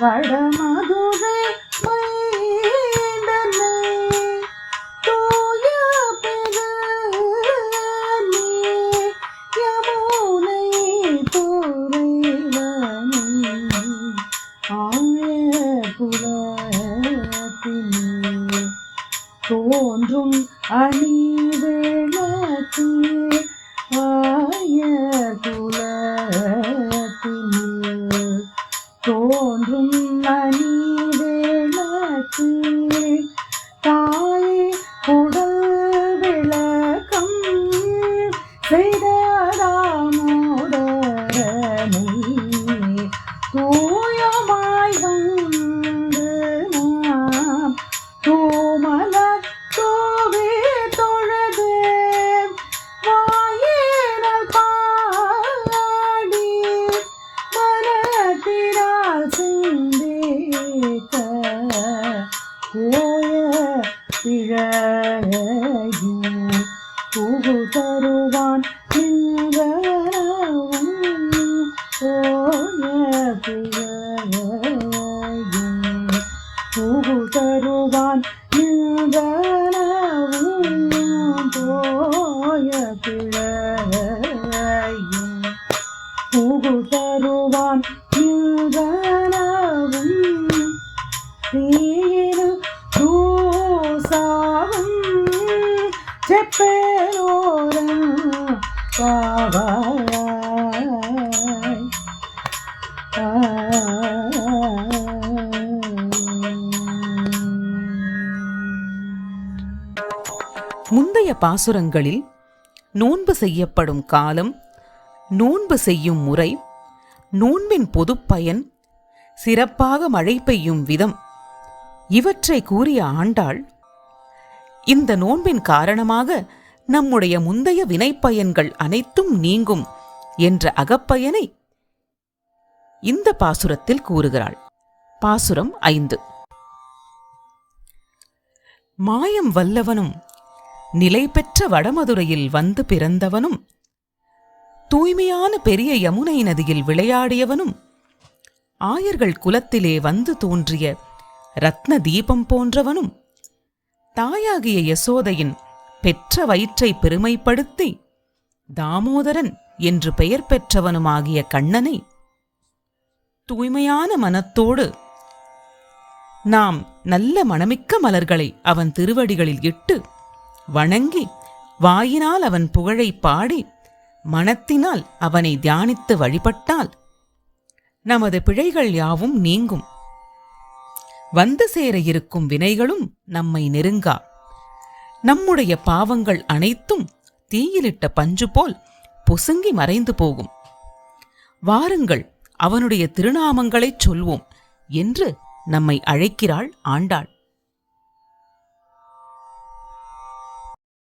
வடமதுரை தோன்றும் அணி விளக்கு புகு தருவான் நின்றவும் புகு தருவான் போய பிழையும் புகு தருவான் நின்றவும் தீயிரு தூசாவும் செப்பே முந்தைய பாசுரங்களில் நோன்பு செய்யப்படும் காலம் நோன்பு செய்யும் முறை நோன்பின் பொதுப்பயன் சிறப்பாக மழை பெய்யும் விதம் இவற்றை கூறிய ஆண்டாள் இந்த நோன்பின் காரணமாக நம்முடைய முந்தைய வினைப்பயன்கள் அனைத்தும் நீங்கும் என்ற அகப்பயனை இந்த பாசுரத்தில் கூறுகிறாள். பாசுரம் ஐந்து. மாயம் வல்லவனும் நிலை பெற்ற வடமதுரையில் வந்து பிறந்தவனும் தூய்மையான பெரிய யமுனை நதியில் விளையாடியவனும் ஆயர்கள் குலத்திலே வந்து தோன்றிய ரத்ன தீபம் போன்றவனும் தாயாகிய யசோதையின் பெற்ற வயிற்றை பெருமைப்படுத்தி தாமோதரன் என்று பெயர் பெற்றவனுமாகிய கண்ணனை தூய்மையான மனத்தோடு நாம் நல்ல மணமிக்க மலர்களை அவன் திருவடிகளில் இட்டு வணங்கி வாயினால் அவன் புகழை பாடி மனத்தினால் அவனை தியானித்து வழிபட்டால் நமது பிழைகள் யாவும் நீங்கும். வந்து சேர இருக்கும் வினைகளும் நம்மை நெருங்கா. நம்முடைய பாவங்கள் அனைத்தும் தீயிலிட்ட பஞ்சு போல் பொசுங்கி மறைந்து போகும். வாருங்கள் அவனுடைய திருநாமங்களைச் சொல்வோம் என்று நம்மை அழைக்கிறாள் ஆண்டாள்.